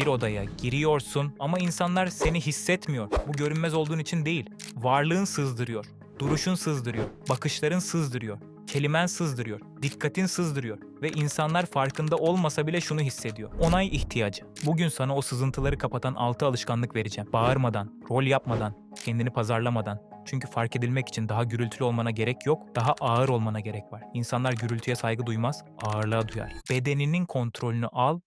Bir odaya giriyorsun ama insanlar seni hissetmiyor. Bu görünmez olduğun için değil. Varlığın sızdırıyor. Duruşun sızdırıyor. Bakışların sızdırıyor. Kelimen sızdırıyor. Dikkatin sızdırıyor. Ve insanlar farkında olmasa bile şunu hissediyor. Onay ihtiyacı. Bugün sana o sızıntıları kapatan altı alışkanlık vereceğim. Bağırmadan, rol yapmadan, kendini pazarlamadan. Çünkü fark edilmek için daha gürültülü olmana gerek yok, daha ağır olmana gerek var. İnsanlar gürültüye saygı duymaz, ağırlığa duyar. Bedeninin kontrolünü al,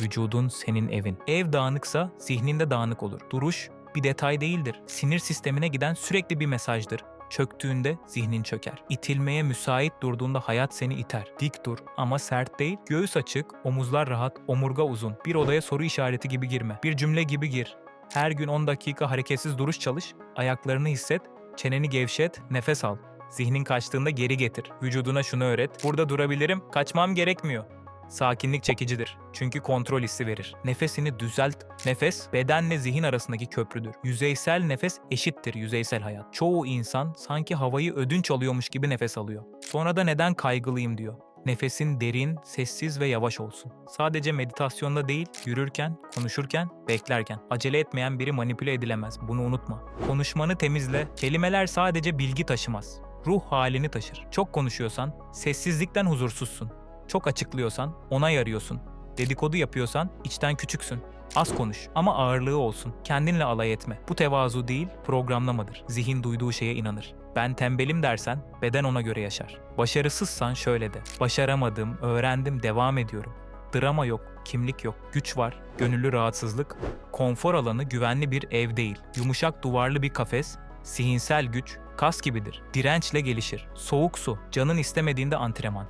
vücudun senin evin. Ev dağınıksa zihninde dağınık olur. Duruş bir detay değildir. Sinir sistemine giden sürekli bir mesajdır. Çöktüğünde zihnin çöker. İtilmeye müsait durduğunda hayat seni iter. Dik dur ama sert değil. Göğüs açık, omuzlar rahat, omurga uzun. Bir odaya soru işareti gibi girme. Bir cümle gibi gir. Her gün 10 dakika hareketsiz duruş çalış. Ayaklarını hisset, çeneni gevşet, nefes al. Zihnin kaçtığında geri getir. Vücuduna şunu öğret. Burada durabilirim, kaçmam gerekmiyor. Sakinlik çekicidir. Çünkü kontrol hissi verir. Nefesini düzelt. Nefes, bedenle zihin arasındaki köprüdür. Yüzeysel nefes eşittir yüzeysel hayat. Çoğu insan sanki havayı ödünç alıyormuş gibi nefes alıyor. Sonra da neden kaygılıyım diyor. Nefesin derin, sessiz ve yavaş olsun. Sadece meditasyonda değil, yürürken, konuşurken, beklerken. Acele etmeyen biri manipüle edilemez. Bunu unutma. Konuşmanı temizle. Kelimeler sadece bilgi taşımaz. Ruh halini taşır. Çok konuşuyorsan, sessizlikten huzursuzsun. Çok açıklıyorsan onay arıyorsun. Dedikodu yapıyorsan içten küçüksün. Az konuş ama ağırlığı olsun. Kendinle alay etme. Bu tevazu değil, programlamadır. Zihin duyduğu şeye inanır. Ben tembelim dersen beden ona göre yaşar. Başarısızsan şöyle de. Başaramadım, öğrendim, devam ediyorum. Drama yok, kimlik yok, güç var, gönüllü rahatsızlık. Konfor alanı güvenli bir ev değil. Yumuşak duvarlı bir kafes, zihinsel güç, kas gibidir. Dirençle gelişir. Soğuk su, canın istemediğinde antrenman.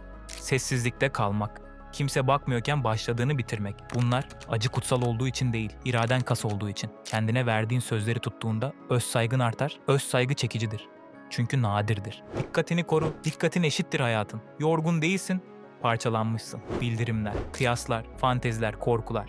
Sessizlikte kalmak. Kimse bakmıyorken başladığını bitirmek. Bunlar acı kutsal olduğu için değil, iraden kas olduğu için. Kendine verdiğin sözleri tuttuğunda öz saygın artar, öz saygı çekicidir. Çünkü nadirdir. Dikkatini koru, dikkatin eşittir hayatın. Yorgun değilsin, parçalanmışsın. Bildirimler, kıyaslar, fanteziler, korkular.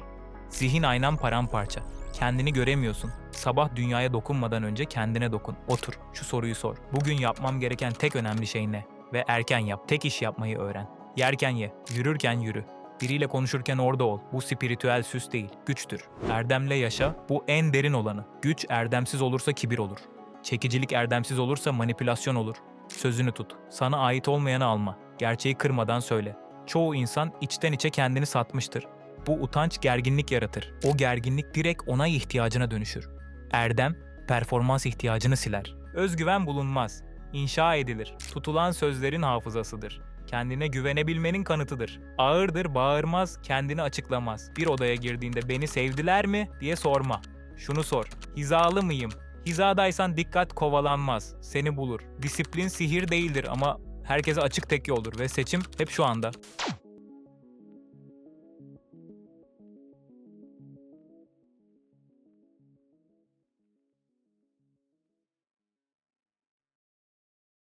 Zihin aynan paramparça. Kendini göremiyorsun. Sabah dünyaya dokunmadan önce kendine dokun. Otur, şu soruyu sor. Bugün yapmam gereken tek önemli şey ne? Ve erken yap, tek iş yapmayı öğren. Yerken ye, yürürken yürü. Biriyle konuşurken orada ol. Bu spiritüel süs değil, güçtür. Erdemle yaşa, bu en derin olanı. Güç erdemsiz olursa kibir olur. Çekicilik erdemsiz olursa manipülasyon olur. Sözünü tut. Sana ait olmayanı alma. Gerçeği kırmadan söyle. Çoğu insan içten içe kendini satmıştır. Bu utanç gerginlik yaratır. O gerginlik direkt onay ihtiyacına dönüşür. Erdem, performans ihtiyacını siler. Özgüven bulunmaz. İnşa edilir. Tutulan sözlerin hafızasıdır. Kendine güvenebilmenin kanıtıdır. Ağırdır, bağırmaz, kendini açıklamaz. Bir odaya girdiğinde beni sevdiler mi diye sorma. Şunu sor. Hizalı mıyım? Hizadaysan dikkat kovalanmaz. Seni bulur. Disiplin sihir değildir ama herkese açık tek yoldur ve seçim hep şu anda.